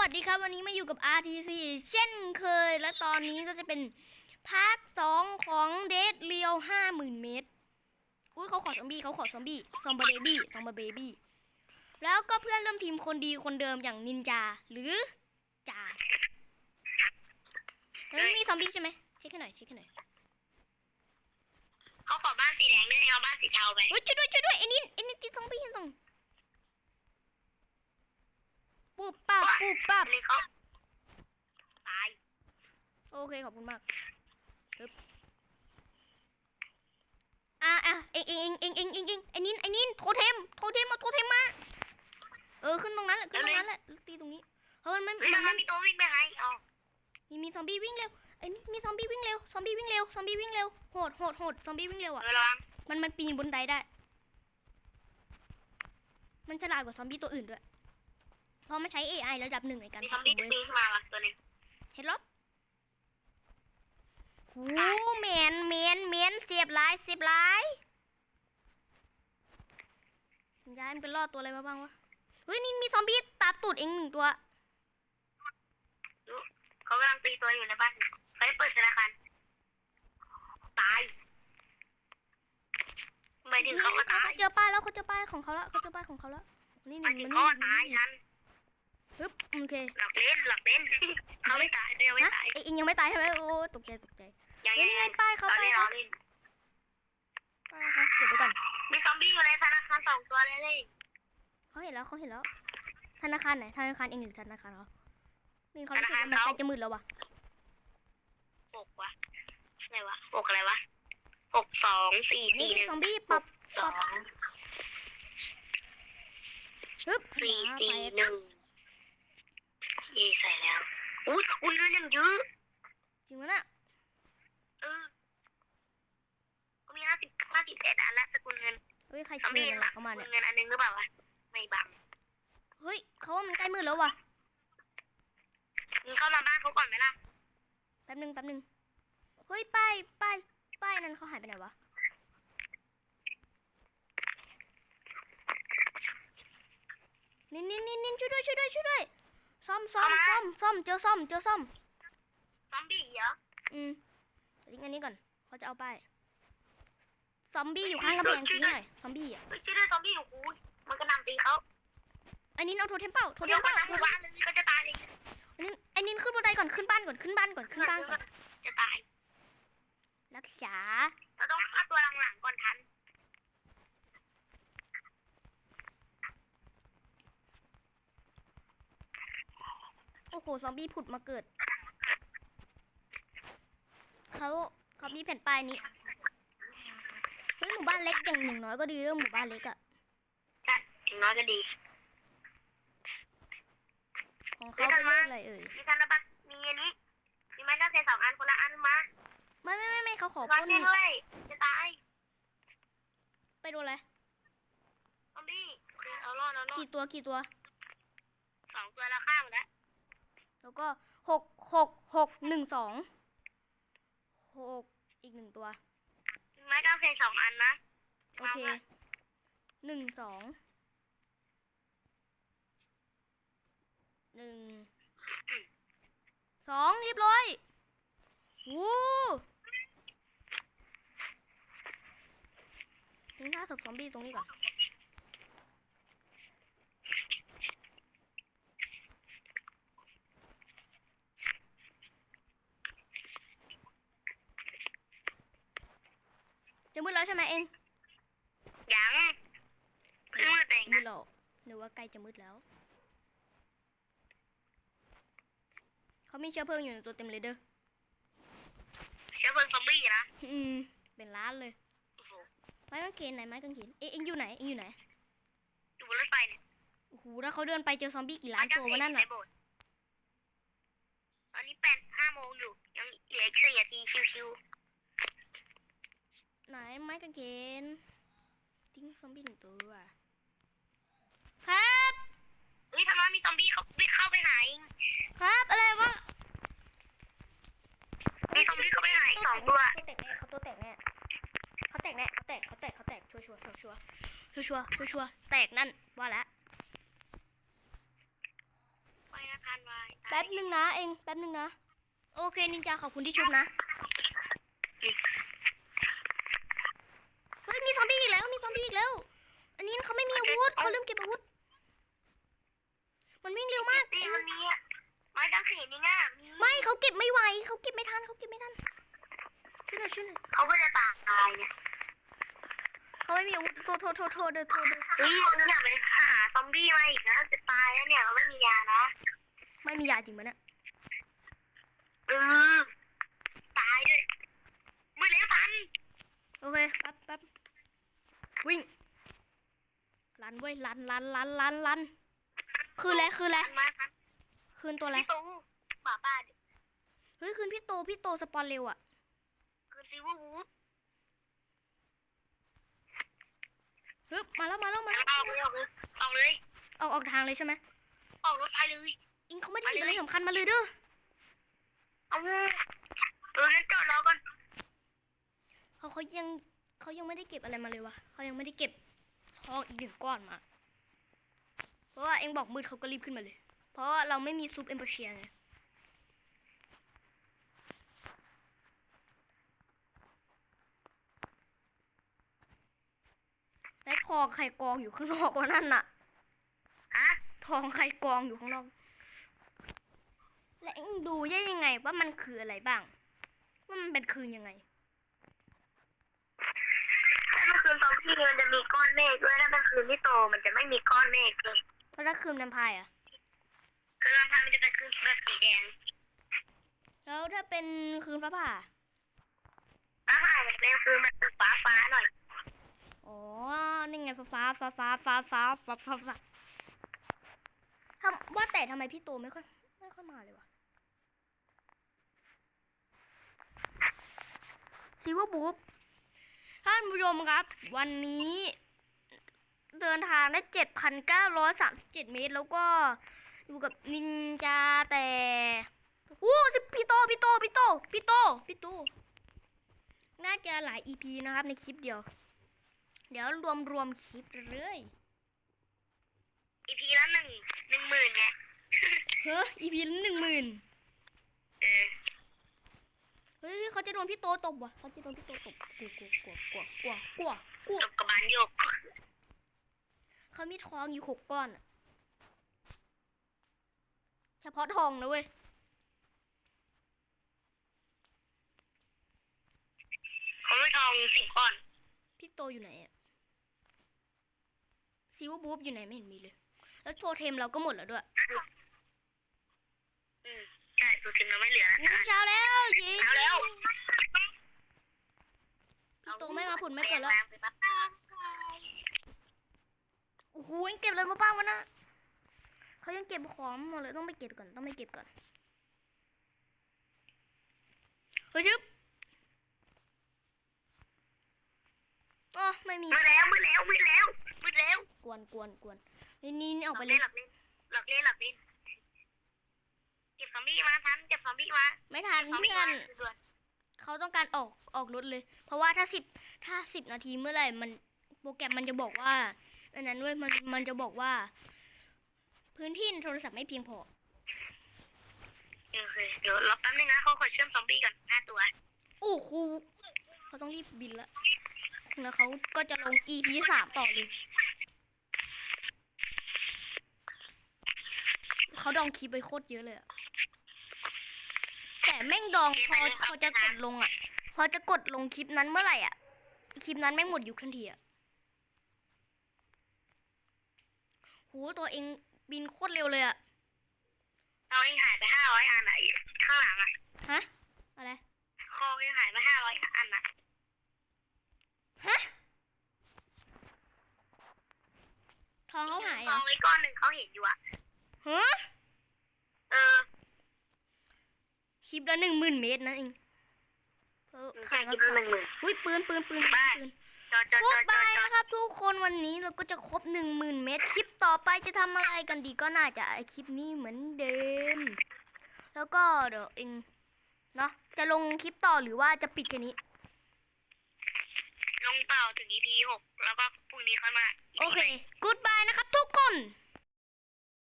วัสดีครับวันนี้มาอยู่กับ RTC เช่นเคย และตอนนี้ก็จะเป็นภาคสองของเดดเรียวห้าหมื่นเมตร อุ้ยเขาขอซอมบี้เขาขอซอมบี้ซอมบเบบี้ซอมบเบบี้แล้วก็เพื่อนเริ่มทีมคนดีคนเดิมอย่างนินจาหรือจ่าเฮ้ยมีซอมบี้ใช่ไหมเช็คให้หน่อยเช็คให้หน่อยเขาขอบ้านสีแดงด้วยเอาบ้านสีเทาไปอุ้ยช่วยด้วยช่วยด้วยไอ้นินไอ้นินติดซอมบี้ยังต้อง ปุ๊บปั๊บปุ๊บปั๊บอันนี้เขาตายโอเคขอบคุณมากปึ๊บอะอะเองเองเองเองเองเองไอ้นินไอ้นินโทเทมโทเทมมาโทเทมมาเออขึ้นตรงนั้นแหละขึ้นตรงนั้นแหละตีตรงนี้เพราะมันมันเฮ้ยมัทำนไมมันมีตัววิ่งไปให้อ๋อมีมีซอมบี้วิ่งเร็วไอ้นี่มีซอมบี้วิ่งเร็วซอมบี้วิ่งเร็วซอมบี้วิ่งเร็วโหดโหดโหดซอมบี้วิ่งเร็วเออะอระวังมันมันปีนบนไดได้ มันฉลาดกว่าซอมบี้ตัวอื่นด้วย เพราะมันใช้ AI ระดับหนึ่งในการมีซอมบี้เว้ยปีนขึ้นมาว่ะตัวหนึงเห็นรถโอ้แมนแมนแมนเสียบหลายเสียบหลายย้ายมันเป็นรอดตัวอะไรมาบ้างวะเฮ้ยนี่มีซอมบี้ตาตูดเองหนึ่งตัวเขากำลังตีตัวอยู่ในบ้านเขาจะเปิดธนาคารตายหมายถึงเขาก็ตายเจอป้ายแล้วเขาเจอป้ายของเขาแล้วเขาเจอป้ายของเขาแล้วนี่หมานี่ยถึมันงนี่เขาก็มันตายนี่ทัน ฮึบโอเคหลักเล่นหลักเล่นเขาไม่ตายเขายังไม่ฮะตายเอ้ยเองยังไม่ตายใช่ไหมโอ้ตกใจตกใจยังเฮ้ยยังนี่ไงยังป้ายเขาเราป้าเล่ยนเขาเราเล่นป้ายเขาเก็บไว้ก่อนมีซอมบี้อยู่ในธนาคารสองตัวเลยเลยเขาเห็นแล้วเขาเห็นแล้ว ธนาคารไหนธนาคารเองหรือธนาคารเขานี่เขารู้สึกว่ามันใกล้จะมืดแล้วว่ะหกวะอะไรวะหกอะไรวะหกสองสี่นี่สี่หนึ่งซอมบี้ปรับสอง ฮึบสี่หมาสี่ไปหนึ่ง เยใส่แล้วอู้สกุลเงินยังเยอะจริงวะน่ะเออก็มีห้าสิบห้าสิบเอ็ดอันละสกุลเงินเฮ้ยใครซอมเชิญบี้อะไรหลักเข้าสมากุเนี่ลยเงินอันนึงหรือเปล่าวะไม่บังเฮ้ยเขาว่ามันใกล้มืดแล้วว่ะมึงเข้ามาบ้านเขาก่อนไหมล่ะแป๊บนึงแป๊บนึงเฮ้ยป้ายป้ายป้ายนั้นเขาหายไปไหนวะนินนินนินนินช่วยด้วยช่วยด้วยช่วยด้วย ซ่อมซ่อมซ่อมซ่อมเจอซ่อมเจอซ่อมซอมบี้เหรออืมทิ้งอันนี้ก่อนเขาจะเอาป้ายซอมบี้อยู่ข้างกำแพงทิ้งหน่อยซอมบี้อะเฮ้ยช่วยด้วยซอมบี้โอ้โหมันก็นำตีเขาอันนี้เอาโทเทมเป้าโทเทเดี๋ยวมมันเป้าทำหมู่บ้านเลยก็จะตายเลยอันนี้อันนี้ขึ้นบันไดก่อนขึ้นบ้านก่อนขึ้นบ้านก่อนขึ้นบ้านก่อนจะตาย รักษาเราต้องฆ่าตัวหลังๆก่อนทัน โอ้โห ซอมบี้ผุดมาเกิด เขาเขามีแผ่นป้ายนี้ เฮ้ย หมู่บ้านเล็กอย่างหนึ่งน้อยก็ดีเรื่องหมู่บ้านเล็กอะอย่างน้อยก็ดี ของเขาเป็นเรื่องอะไรเอ่ยมีธนบัตรมีอันนี้ มีไม้กางเขนสองอันคนละอันมา ไม่ไม่ไม่ไม่เขาขอมาปล้นช่วยด้วยจะตาย ไปโดนอะไร ซอมบี้เอารอดเอารอดกี่ตัวกี่ตัว สองตัวแล้วข้ามแล้ว แล้ว ก็หกหกหกหนึ่งสองหกอีกหนึ่งตัวมีไม้กางเขนสองอันนะโอเคหนึ่งสองหนึ่งสองเรียบร้อยวู้ทิ้งท่าศพซอมบี้ตรงนี้ก่อน จะมืดแล้วใช่ไหมเองยังเพิ่งมืดเองมืนะดแล้วหรือว่าใกล้จะมืดแล้ว เขามีเชื้อเพลิงอยู่ในตัวเต็มเลยเด้อ เชื้อเพลิงซอมบี้นะอืม เป็นล้านเลย โอ้โหไม้กางเขนไหนไม้กางเขนเอ๊ะเอ็งอยู่ไหน เอ็งอยู่ไหน อยู่บนรถไฟเนี่ยโอ้โหถ้าเขาเดินไปเจอซอมบี้กี่ล้านตัววะนั่นในอะโบสถ์ตอนนี้แปดห้าโมงอยู่ ยังเหลืออีกสี่นาทีชิว ไหนไม้กางเขนทิ้งซอมบี้หนึ่งตัว ครับๆเฮ้ยทำไมมีซอมบี้เขาวิ่งเข้าไปหาเองครับอะไรวะมีซอมบี้เข้าไปหาอีกสองตัวเขาแตกแน่เขาตัวแตกแน่เขาแตกแน่เขาแตกเขาแตกเขาแตกชัวร์ชัวร์ชัวร์ชัวร์ชัวร์ชัวร์ชัวร์ชัวร์แตกนั่นว่าแล้วไปนะทันวะป๊บหนึ่งนะเองแป๊บหนึ่งนะ โอเคนินจาขอบคุณที่ชุบนะ เฮ้ยมีซอมบี้อีกแล้วมีซอมบี้อีกแล้ว อันนี้เขาไม่มีอาวุธเขา ลืมเก็บอาวุธ มันวิ่งเร็วมาก ตีมันมีอะไม้กางเขนนี่ง่ะมีไม่เขาเก็บไม่ไหวเขาเก็บไม่ทันเขาเก็บไม่ทันช่วยหน่อยช่วยหน่อยเขาก็จะตายเนี่ยเขาไม่มีอาวุธโทษโทษโทษโทษเดินโทษเดินเฮ้ยมึงอย่าไปหาซอมบี้มาอีกนะจะตายแล้วเนี่ยเราไม่มียานะ ไม่มียาจริงปะเนี่ยเออตายด้วยไม่เลี้ยทันโอเคแป๊บแป๊บวิ่ง ลันเว้ยลันลันลันลันลันคืนแล้วคืนแล้วทันมาทันคืนตัวอะไรพี่ตูหมาป่าดิเฮ้ยคืนพี่โตพี่โตสปอนเร็วอะคือซิลเวอร์วูฟฮึบมาแล้วมาแล้วมาแล้วเอาเลยเอาเลยเอาเลยเอาออกทางเลยใช่ไหมออกรถไปเลยอิงเขาไม่ได้หยิบอะไรสำคัญมาเลยเด้อเอาเอองั้นจอดรอก่อนเขาเขายังเขายังไม่ได้เก็บอะไรมาเลยวะเขายังไม่ได้เก็บ ทองอีกหนึ่งก้อนมา เพราะว่าเองบอกมืดเขาก็รีบขึ้นมาเลย เพราะว่าเราไม่มีซุปเอมเปอร์เชียไงและทองไข่กองอยู่ข้างนอกว่านั่นน่ะฮะทองไข่กองอยู่ข้างนอก และเอ็งดูได้ยังไงว่ามันคืออะไรบ้าง ว่ามันเป็นคืนยังไง ถ้ามันคืน ซอมบี้มันจะมีก้อนเมฆด้วยถ้ามันคืนที่โตมันจะไม่มีก้อนเมฆเลยเพราะถ้าคืนแวมไพร์อะคือลำพังมันจะเป็นคืนแบบสีแดงแล้วถ้าเป็นคืนฟ้าผ่าถ้าหายมันจะเป็นคืนแบบฟ้าฟ้าๆหน่อยอ๋อนี่ไงฟ้าฟ้าฟ้าฟ้าฟ้าฟ้าฟ้าฟ้าฟ้าทำว่าแต่ทำไมพี่โตไม่ค่อยไม่ค่อยมาเลยวะซีว่าบุ๊บท่าน ผู้ชมครับ วันนี้ เดินทางได้เจ็ดพันเก้าร้อยสามสิบเจ็ดเมตร แล้วก็อยู่กับนินจาแต่โอ้สิพี่โตพี่โตพี่โตพี่โตพี่โตน่าจะหลายอีพีนะครับในคลิปเดียว เดี๋ยวรวมรวมคลิปเลยอีพีละหนึ่งหนึ่งหมื่นไงเฮ้ย EP ละหนึ่งหมื่นเออ เฮ้ยเขาจะโดนพี่โตตบว่ะเขาจะโดนพี่โตตบกลัวกลัวกลัวกลัวกลัวกลัวกลัวจบกับบานโยกเขามีทองอยู่หกก้อนอะเฉพาะทองนะเว้ยเขาไม่ทองสิบก้อน พี่โตอยู่ไหนอะซีวบูฟอยู่ไหนไม่เห็นมีเลย แล้วโชเทมเราก็หมดแล้วด้วยอืม ใช่ตัวทีมเราไม่เหลือแล้วอุ๊ยเช้าแล้วยิงเอาแล้วพี่โตไม่มาผุนไม่เกิดแล้วแรงๆไปปะโอ้โหยังเก็บอะไรมาบ้างวะนะเขายังเก็บของหมดเลยต้องไปเก็บก่อนต้องไปเก็บก่อนเฮ้ยชึบอ๋อไม่มีมืดแล้วมืดแล้วมืดแล้วมืดแล้ว กวนกวนกวนนี่นี่นี่ออกไปหเลลัยกเล่นหลักเล่นหลักเล่นหลักเล่น เก็บซอมบี้มาทันเก็บซอมบี้มาไม่ทันซอมบี้เพื่อมานด่วนเขาต้องการออกออกรถเลย เพราะว่าถ้าสิบถ้าสิบนาทีเมื่อไหร่มันโปรแกรมมันจะบอกว่าอันนั้นเว้ยมันมันจะบอกว่า พื้นที่ในโทรศัพท์ไม่เพียงพอโอเคเดี๋ยวรอแป๊บนึงนะเขาขอเชื่อมซอมบี้ก่อนห้าตัว โอ้โหเขาต้องรีบบินละแล้วเขาก็จะลง EP สามต่อเลย เขาดองคลิปไปโคตรเยอะเลยอะ แต่แม่งดองพอพอจะกดลงอะพอจะกดลงคลิปนั้นเมื่อไหร่อะคลิปนั้นแม่งหมดยุคทันทีอะโหตัวเองบินโคตรเร็วเลยอะเราเองหายไปห้าร้อยอันไหนข้างหลังอะฮะอะไรคอเองหายไปห้าร้อยอันอะฮะทองเขาหายเหกรอองไว้ก้อนหนึ่งเขาเห็นอยู่อะฮะ เออ คลิปละหนึ่งหมื่นเมตรนั่นเองเออแค่ขายคิดมาว่าหนึ่งหมื่นอุ้ยปืนปืนปืนบ้าปืนจอดจอดพูจดอดไปจอดจอดนะครับทุกคนวันนี้เราก็จะครบหนึ่งหมื่นเมตร คลิปต่อไปจะทำอะไรกันดีก็น่าจะไอคลิปนี้เหมือนเดิม แล้วก็เดี๋ยวเองเนาะจะลงคลิปต่อหรือว่าจะปิดแค่นี้ ลงเปล่าถึง EP หกแล้วก็พรุ่งนี้ค่อยมา โอเค กูดบายนะครับทุกคน